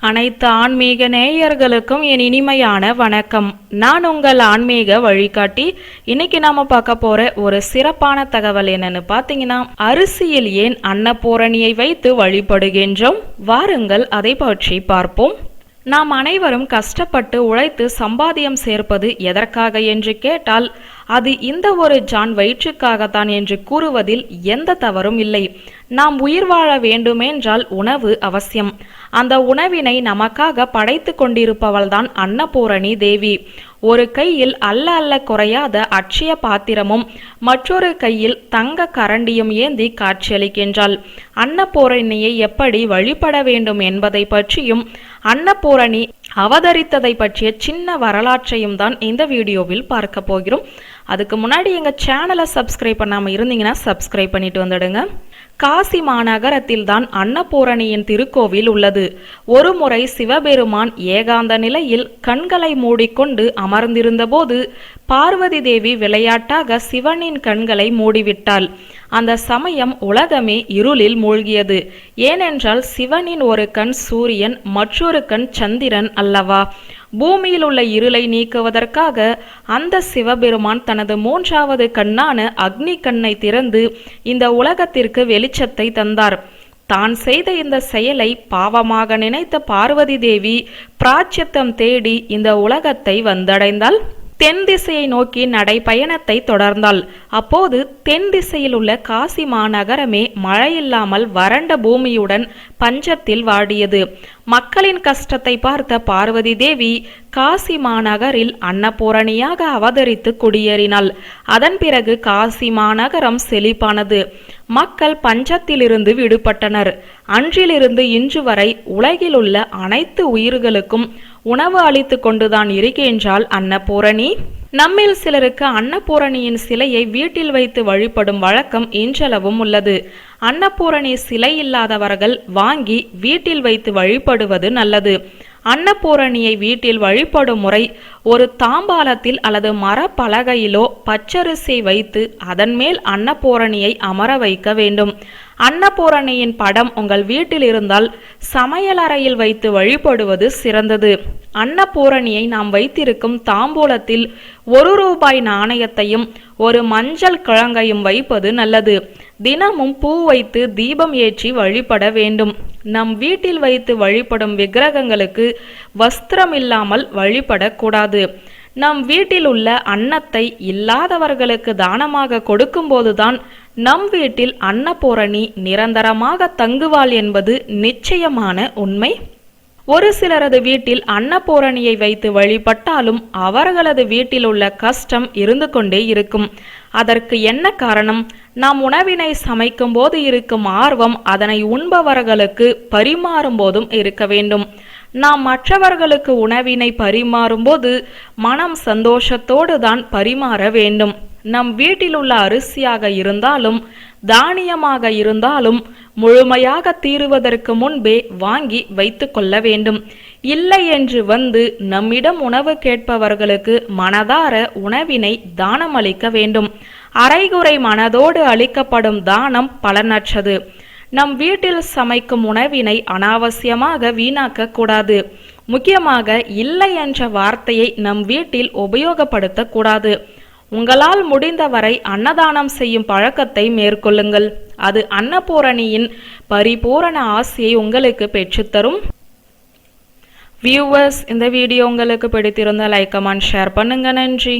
அனைத்து ஆன்மீக நேயர்களுக்கும் என் இனிமையான வணக்கம். நான் உங்கள் ஆன்மீக வழிகாட்டி. இன்னைக்கு நாம பார்க்க போற ஒரு சிறப்பான தகவல் என்னன்னு பார்த்தீங்கன்னா அரிசியில் ஏன் அன்னபூரணியை வைத்து வழிபடுகின்றோம்? வாருங்கள் அதை பற்றி பார்ப்போம். நாம் அனைவரும் கஷ்டப்பட்டு உழைத்து சம்பாதியம் சேர்ப்பது எதற்காக என்று கேட்டால் அது இந்த ஒரு ஜான் வயிற்றுக்காகத்தான் என்று கூறுவதில் எந்த தவறும் இல்லை. நாம் உயிர் வாழ வேண்டுமென்றால் உணவு அவசியம். அந்த உணவினை நமக்காக படைத்து கொண்டிருப்பவள்தான் அன்னபூரணி தேவி. ஒரு கையில் அல்ல அல்ல குறையாத அட்சய பாத்திரமும் மற்றொரு கையில் தங்க கரண்டியும் ஏந்தி காட்சியளிக்கின்றாள். அன்னபூரணியை எப்படி வழிபட வேண்டும் என்பதை பற்றியும் அன்னபூரணி அவதரித்ததை பற்றிய சின்ன வரலாற்றையும் தான் இந்த வீடியோவில் பார்க்க போகிறோம். அதுக்கு முன்னாடி எங்கள் சேனலை சப்ஸ்கிரைப் பண்ணாமல் இருந்தீங்கன்னா சப்ஸ்கிரைப் பண்ணிட்டு வந்துடுங்க. காசி மாநகரத்தில் தான் அன்னபூரணியின் திருக்கோவில் உள்ளது. ஒரு முறை சிவபெருமான் ஏகாந்த நிலையில் கண்களை மூடிக்கொண்டு அமர்ந்திருந்தபோது பார்வதி தேவி விளையாட்டாக சிவனின் கண்களை மூடிவிட்டாள். அந்த சமயம் உலகமே இருளில் மூழ்கியது. ஏனென்றால் சிவனின் ஒரு கண் சூரியன் மற்றொரு கண் சந்திரன் அல்லவா? பூமியில் உள்ள இருளை நீக்குவதற்காக அந்த சிவபெருமான் தனது மூன்றாவது கண்ணான அக்னி கண்ணை திறந்து இந்த உலகத்திற்கு வெளிச்சத்தை தந்தார். தான் செய்த இந்த செயலை பாவமாக நினைத்த பார்வதி தேவி பிராச்சியத்தம் தேடி இந்த உலகத்தை வந்தடைந்தால் தென் திசையை நோக்கி நடைப்பயணத்தை தொடர்ந்தாள். அப்போது தென் திசையில் உள்ள காசி மாநகரமே மழையில்லாமல் வறண்ட பூமியுடன் பஞ்சத்தில் வாடியது. மக்களின் கஷ்டத்தை பார்த்த பார்வதி தேவி காசி மாநகரில் அன்னபூரணியாக அவதரித்து குடியேறினாள். அதன் பிறகு காசி மாநகரம் செழிப்பானது. மக்கள் பஞ்சத்திலிருந்து விடுபட்டனர். அன்றிலிருந்து இன்று வரை உலகில் உள்ள அனைத்து உயிர்களுக்கும் உணவு அளித்து கொண்டுதான் இருக்கின்றாள் அன்னபூரணி. நம்மில் சிலருக்கு அன்னபூரணியின் சிலையை வீட்டில் வைத்து வழிபடும் வழக்கம் இன்றளவும் உள்ளது. அன்னபூரணி சிலை இல்லாதவர்கள் வாங்கி வீட்டில் வைத்து வழிபடுவது நல்லது. அன்னபூரணியை வீட்டில் வழிபடும் முறை ஒரு தாம்பாலத்தில் அல்லது மரப்பலகையிலோ பச்சரிசி வைத்து அதன் மேல் அன்னபூரணியை அமர வைக்க வேண்டும். அன்னபூரணியின் படம் உங்கள் வீட்டில் இருந்தால் சமையலறையில் வைத்து வழிபடுவது சிறந்தது. அன்னபூரணியை நாம் வைத்திருக்கும் தாம்பூலத்தில் ஒரு ரூபாய் நாணயத்தையும் ஒரு மஞ்சள் கிழங்கையும் வைப்பது நல்லது. தினமும் பூ வைத்து தீபம் ஏற்றி வழிபட வேண்டும். நம் வீட்டில் வைத்து வழிபடும் விக்கிரகங்களுக்கு வஸ்திரம் இல்லாமல் வழிபடக்கூடாது. நம் வீட்டில் உள்ள அன்னத்தை இல்லாதவர்களுக்கு தானமாக கொடுக்கும்போதுதான் நம் வீட்டில் அன்னபூரணி நிரந்தரமாக தங்குவாள் என்பது நிச்சயமான உண்மை. ஒரு சிலரது வீட்டில் அன்னபூரணியை வைத்து வழிபட்டாலும் அவர்களது வீட்டில் உள்ள கஷ்டம் இருந்து கொண்டே இருக்கும். அதற்கு என்ன காரணம்? நாம் உணவினை சமைக்கும் போது இருக்கும் ஆர்வம் அதனை உண்பவர்களுக்கு பரிமாறும் போதும் இருக்க வேண்டும். நாம் மற்றவர்களுக்கு உணவினை பரிமாறும்போது மனம் சந்தோஷத்தோடு தான் பரிமாற வேண்டும். நம் வீட்டில் உள்ள அரிசியாக இருந்தாலும் தானியமாக இருந்தாலும் முழுமையாக தீருவதற்கு முன்பே வாங்கி வைத்து கொள்ள வேண்டும். இல்லை என்று வந்து நம்மிடம் உணவு கேட்பவர்களுக்கு மனதார உணவினை தானம் அளிக்க வேண்டும். அரைகுறை மனதோடு அளிக்கப்படும் தானம் பலனற்றது. நம் வீட்டில் சமைக்கும் உணவினை அனாவசியமாக வீணாக்க கூடாது. முக்கியமாக இல்லை என்ற வார்த்தையை நம் வீட்டில் உபயோகப்படுத்தக்கூடாது உங்களால் முடிந்தவரை அன்னதானம் செய்யும் பழக்கத்தை மேற்கொள்ளுங்கள். அது அன்னபூரணியின் பரிபூரண ஆசையை உங்களுக்கு பெற்றுத்தரும். வியூவர்ஸ் இந்த வீடியோ உங்களுக்கு பிடித்திருந்தால் லைக் கமெண்ட் ஷேர் பண்ணுங்க. நன்றி.